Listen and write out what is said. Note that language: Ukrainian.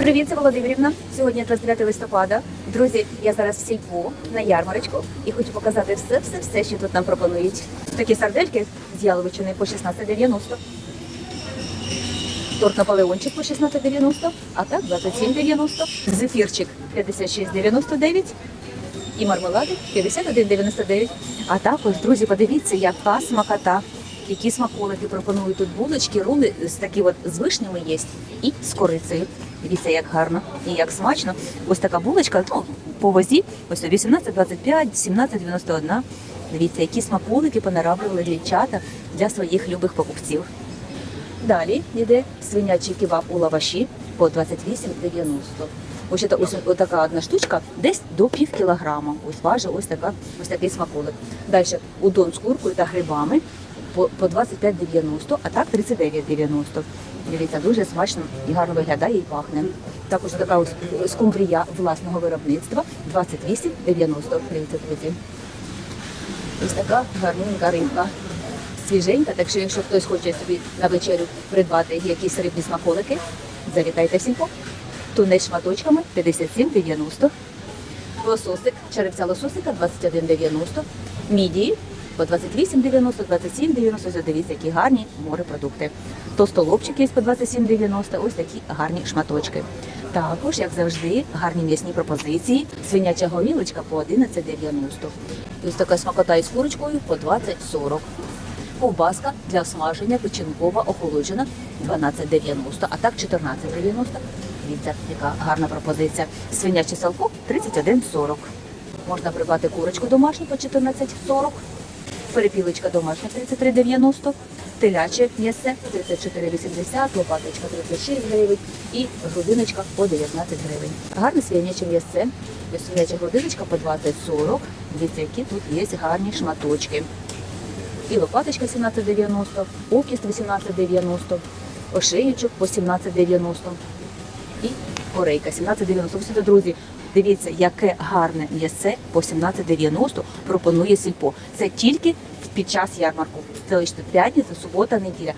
Привіт, це Володимирівна. Сьогодні 29 листопада. Друзі, я зараз в сільпо на ярмарочку і хочу показати все, все, все, що тут нам пропонують. Такі сардельки з яловичини по 16,90. Торт Наполеончик по 16,90, а так 27,90. Зефірчик 56,99 і мармеладик 51,99. А також, друзі, подивіться, яка смакота. Які смаколики пропонують тут булочки, рули з такі от з вишнями є і з корицею. Дивіться, як гарно і як смачно. Ось така булочка, ну, по вазі, ось 18,25, 17,91. Дивіться, які смаколики понараблювали дівчата для своїх любих покупців. Далі йде свинячий кебаб у лаваші по 28,90. Ось ось така одна штучка, десь до пів кілограма. Ось важить ось така, ось такий смаколик. Далі удон з куркою та грибами по, по 25,90, а так 39,90. Дивіться, дуже смачно і гарно виглядає і пахне. Також така скумбрія власного виробництва 28,90. Дивіться, друзі. Ось така гарненька рибка. Свіженька, так що якщо хтось хоче собі на вечерю придбати якісь рибні смаколики, завітайте в сільпо. Тунець шматочками 57,90. Лососик, черепця лососика 21,90. Мідії по 28,90, 27,90. Ось Дивіться, які гарні морепродукти. Тостолобчик є по 27,90. Ось такі гарні шматочки. Також, як завжди, гарні м'ясні пропозиції. Свиняча горілочка по 11,90. Ось така смакота із курочкою по 20,40. Ковбаска для смаження печінкова охолоджена 12,90, а так 14,90. Дивіться, яка гарна пропозиція. Свиняче салко 31,40. Можна придбати курочку домашню по 14,40. Перепілочка домашня 33,90. Теляче м'ясе 34,80, лопаточка 36 гривень і грудиночка по 19 гривень. Гарне свиняче м'ясе. Свиняча грудиночка по 20,40. Дивіться, які тут є гарні шматочки і лопаточка 17,90, окіст 18,90, ошеючок по 17,90 і корейка 17,90. Все, друзі, дивіться, яке гарне м'ясе по 17,90 пропонує сільпо. Це тільки під час ярмарку. Це лише п'ятниця, субота, неділя.